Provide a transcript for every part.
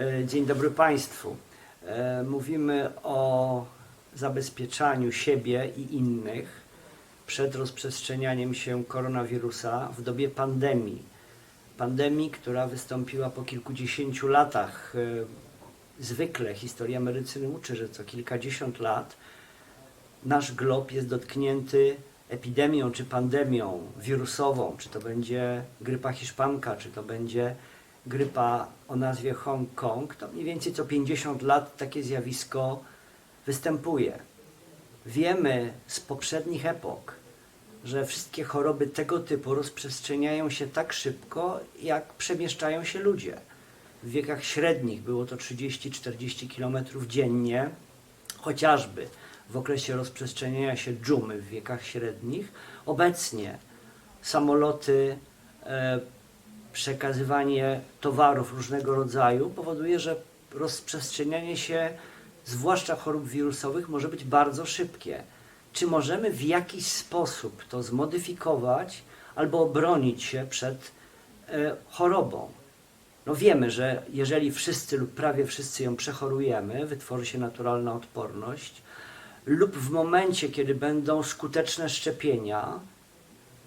E, Dzień dobry Państwu. E, Mówimy o zabezpieczaniu siebie i innych przed rozprzestrzenianiem się koronawirusa w dobie pandemii. Pandemii, która wystąpiła po kilkudziesięciu latach. E, Zwykle historia medycyny uczy, że co kilkadziesiąt lat nasz glob jest dotknięty epidemią czy pandemią wirusową, czy to będzie grypa hiszpanka, czy to będzie grypa o nazwie Hong Kong, to mniej więcej co 50 lat takie zjawisko występuje. Wiemy z poprzednich epok, że wszystkie choroby tego typu rozprzestrzeniają się tak szybko, jak przemieszczają się ludzie. W wiekach średnich było to 30-40 km dziennie, chociażby w okresie rozprzestrzeniania się dżumy w wiekach średnich. Obecnie samoloty, e, przekazywanie towarów różnego rodzaju powoduje, że rozprzestrzenianie się, zwłaszcza chorób wirusowych, może być bardzo szybkie. Czy możemy w jakiś sposób to zmodyfikować albo obronić się przed e, chorobą? No wiemy, że jeżeli wszyscy lub prawie wszyscy ją przechorujemy, wytworzy się naturalna odporność, lub w momencie, kiedy będą skuteczne szczepienia,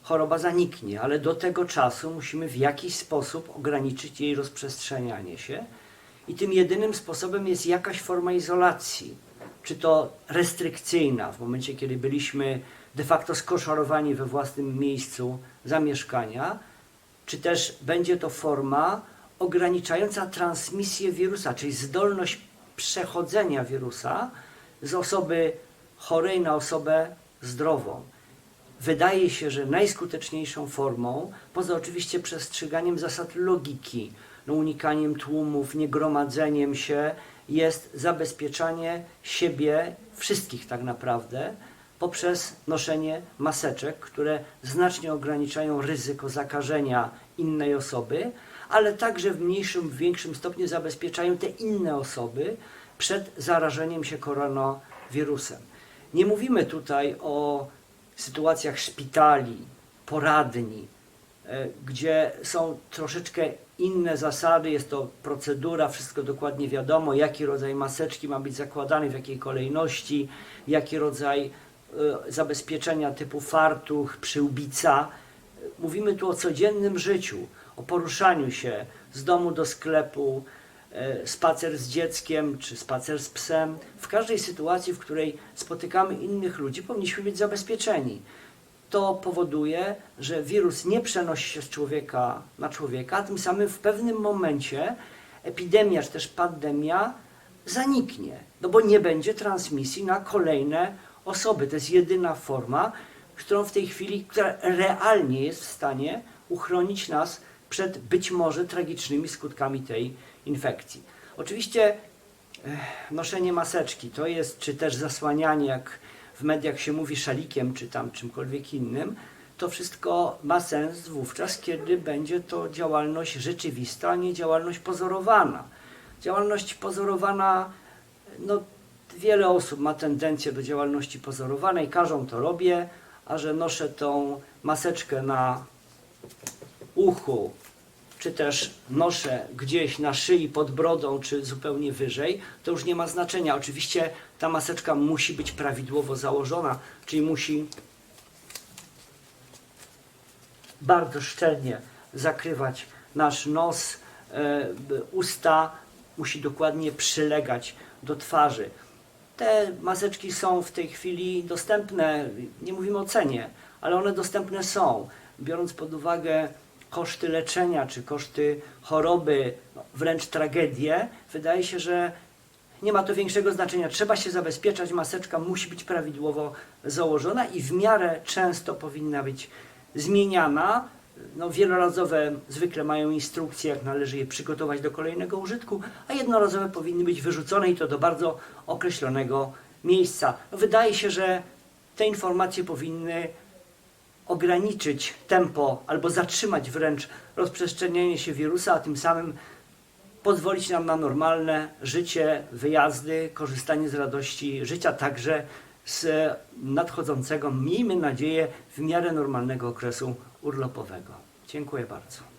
choroba zaniknie, ale do tego czasu musimy w jakiś sposób ograniczyć jej rozprzestrzenianie się i tym jedynym sposobem jest jakaś forma izolacji, czy to restrykcyjna, w momencie, kiedy byliśmy de facto skoszarowani we własnym miejscu zamieszkania, czy też będzie to forma ograniczająca transmisję wirusa, czyli zdolność przechodzenia wirusa z osoby chorej na osobę zdrową. Wydaje się, że najskuteczniejszą formą, poza oczywiście przestrzeganiem zasad logiki, no unikaniem tłumów, niegromadzeniem się, jest zabezpieczanie siebie, wszystkich tak naprawdę, poprzez noszenie maseczek, które znacznie ograniczają ryzyko zakażenia innej osoby, ale także w mniejszym, w większym stopniu zabezpieczają te inne osoby przed zarażeniem się koronawirusem. Nie mówimy tutaj o sytuacjach szpitali, poradni, e, gdzie są troszeczkę inne zasady, jest to procedura, wszystko dokładnie wiadomo, jaki rodzaj maseczki ma być zakładany, w jakiej kolejności, jaki rodzaj e, zabezpieczenia typu fartuch, przyłbica. Mówimy tu o codziennym życiu, o poruszaniu się z domu do sklepu, e, spacer z dzieckiem czy spacer z psem. Każdej sytuacji, w której spotykamy innych ludzi, powinniśmy być zabezpieczeni. To powoduje, że wirus nie przenosi się z człowieka na człowieka, a tym samym w pewnym momencie epidemia czy też pandemia zaniknie, no bo nie będzie transmisji na kolejne osoby. To jest jedyna forma, którą w tej chwili, która realnie jest w stanie uchronić nas przed być może tragicznymi skutkami tej infekcji. Oczywiście noszenie maseczki to jest, czy też zasłanianie, jak w mediach się mówi, szalikiem, czy tam czymkolwiek innym, to wszystko ma sens wówczas, kiedy będzie to działalność rzeczywista, a nie działalność pozorowana. Działalność pozorowana, no wiele osób ma tendencję do działalności pozorowanej, każą to robię, a że noszę tą maseczkę na uchu, czy też noszę gdzieś na szyi pod brodą, czy zupełnie wyżej, to już nie ma znaczenia. Oczywiście ta maseczka musi być prawidłowo założona, czyli musi bardzo szczelnie zakrywać nasz nos, e, usta, musi dokładnie przylegać do twarzy. Te maseczki są w tej chwili dostępne, nie mówimy o cenie, ale one dostępne są. Biorąc pod uwagę koszty leczenia czy koszty choroby, no, wręcz tragedię, wydaje się, że nie ma to większego znaczenia. Trzeba się zabezpieczać, maseczka musi być prawidłowo założona i w miarę często powinna być zmieniana. No, wielorazowe zwykle mają instrukcje, jak należy je przygotować do kolejnego użytku, a jednorazowe powinny być wyrzucone i to do bardzo określonego miejsca. No, wydaje się, że te informacje powinny ograniczyć tempo albo zatrzymać wręcz rozprzestrzenianie się wirusa, a tym samym pozwolić nam na normalne życie, wyjazdy, korzystanie z radości życia, także z nadchodzącego, miejmy nadzieję, w miarę normalnego okresu urlopowego. Dziękuję bardzo.